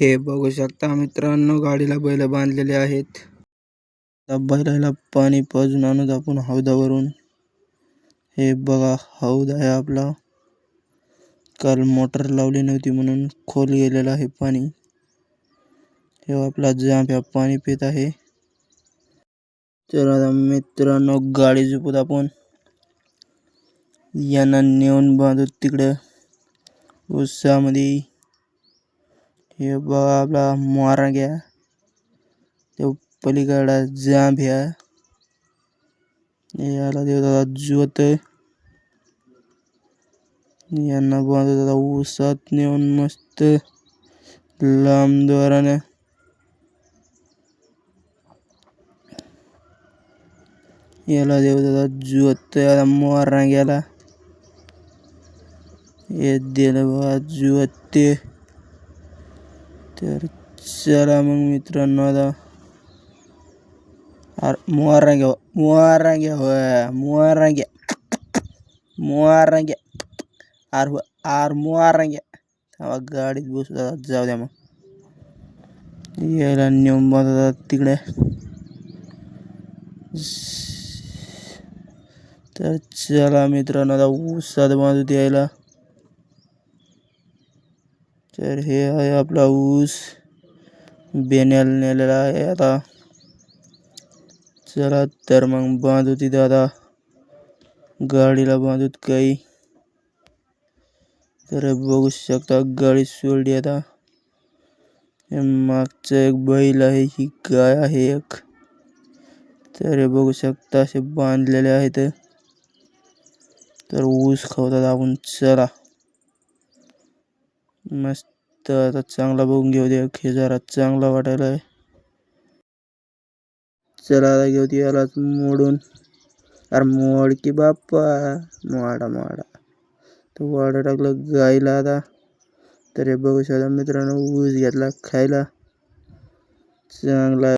हे बघू शकता मित्रांनो गाडीला बैल बांधलेले आहेत. त्या बैलाला पाणी पाजून आणत आपण हौदावरून. हे बघा हौद आहे आपला. काल मोटर लावली नव्हती म्हणून खोल गेलेलं आहे पाणी. हे आपला जांभ्या पाणी पित आहे. तर आता मित्रांनो गाडी झोपत आपण. यांना नेऊन बांधू तिकडं. उत्साहामध्ये हे बघा आपला मोरा घ्या ते पलीकडा जांभ्या याला देतात ज्योत यांना बांधत ऊसात नेऊन मस्त लांब द्वाराने याला देवतात ज्योत याला मोरा गेला हे दिलं बघा ज्योत तर चला मग मित्रांनो आता मुवारा घ्या मुवारा घ्या होय मुवारा घ्या मुवारा घ्या आर हो आर मुवारा घ्या गाडीत बसू जाऊ द्या मग. यायला नेऊन बांधतात तिकडे. तर चला मित्रांनो आता ऊसात बांधू द्यायला तर हे आहे आपला ऊस बेण्याला नेलेला आहे आता चला तर मग बांधू तिथं आता गाडीला बांधूत काही तर बघू शकता गाडी सोडली आता मागचं एक बैल आहे ही गाय आहे एक तर बघू शकता असे बांधलेले आहेत तर ऊस खावतात आपण चला मस्त. आता चांगला बघून घेऊ दे हे जरा चांगला वाटायला. आहे चला आता घेऊ दे याला मोडून. अरे मोड की बाप्पा. मोडा मोडा. तो वाडा टाकलं गायला आता. तर हे बघू शकता मित्रांनो ऊस घेतला खायला. चांगला.